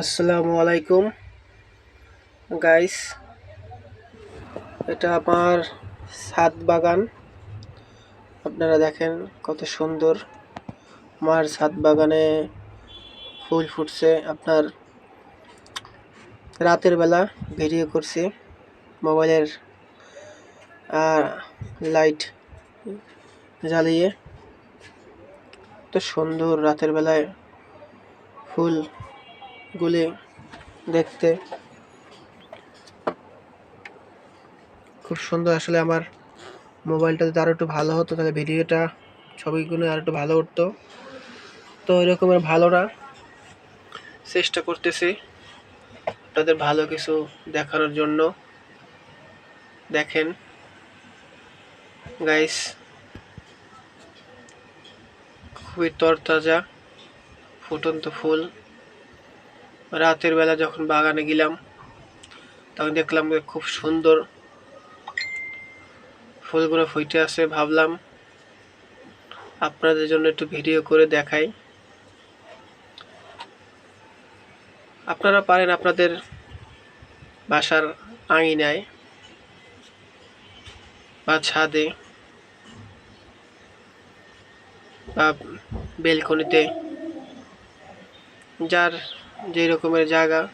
আসসালামু আলাইকুম। গাইস এটা আমার ছাদ বাগান। আপনারা দেখেন কত সুন্দর। আমার ছাদ বাগানে ফুল ফুটছে। আপনার রাতের বেলা ভিডিও করছি মোবাইলের লাইট জ্বালিয়ে। তো সুন্দর রাতের বেলায় ফুল গুলি দেখতে। খুব সুন্দর আসলে আমার মোবাইলটা যদি আরও একটু ভালো হতো, তাহলে ভিডিওটা, ছবিগুলো আর একটু ভালো উঠতো। তো ওই রকমের ভালো না। চেষ্টা করতেছি আপনাদের ভালো কিছু দেখানোর জন্য। দেখেন। গাইস, খুবই তরতাজা, ফুটন্ত ফুল। রাতের বেলা যখন বাগানে গেলাম, তখন দেখলাম খুব সুন্দর ফুলগুলো ফুটে আছে। ভাবলাম আপনাদের জন্য একটু ভিডিও করে দেখাই। আপনারা পারেন আপনাদের বাসার আঙিনায় বা ছাদে বা বেলকনিতে, যার যে রকমের জায়গা,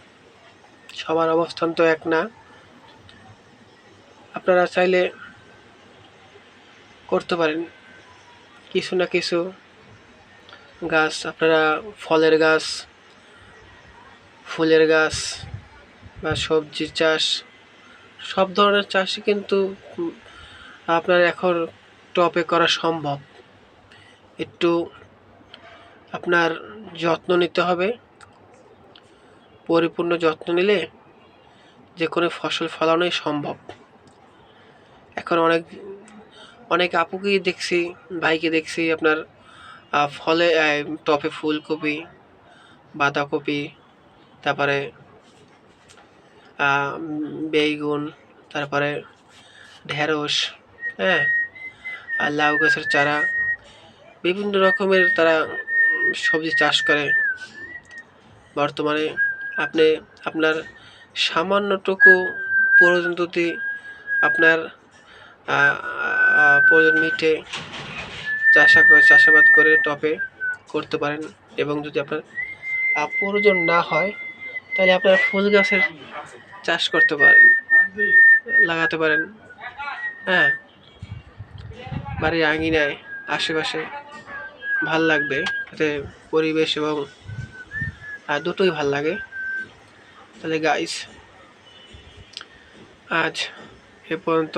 সবার অবস্থান তো এক না। আপনারা চাইলে করতে পারেন। কিছু না কিছু গাছ, আপনারা ফলের গাছ, ফুলের গাছ বা সবজি চাষ, সব ধরনের চাষই কিন্তু আপনার এখন টপে করা সম্ভব। একটু আপনার যত্ন নিতে হবে। পরিপূর্ণ যত্ন নিলে যে কোনো ফসল ফলানোই সম্ভব। এখন অনেক অনেক আপুকেই দেখছি, ভাইকে দেখছি আপনার ফলে টপে ফুলকপি, বাঁধাকপি, তারপরে বেগুন, তারপরে ঢেঁড়স হ্যাঁ আর লাউ গাছের চারা, বিভিন্ন রকমের তারা সবজি চাষ করে। বর্তমানে আপনি আপনার সামান্যটুকু প্রয়োজন যদি আপনার প্রয়োজন মিটে চাষা, চাষাবাদ করে টপে করতে পারেন এবং যদি আপনার প্রয়োজন না হয়, তাহলে আপনার ফুল গাছের চাষ করতে পারেন, লাগাতে পারেন। হ্যাঁ। বাড়ির আঙিনায়, আশেপাশে ভালো লাগবে, এতে পরিবেশ এবং দুটোই ভালো লাগে। তাহলে গাইস আজ এ পর্যন্ত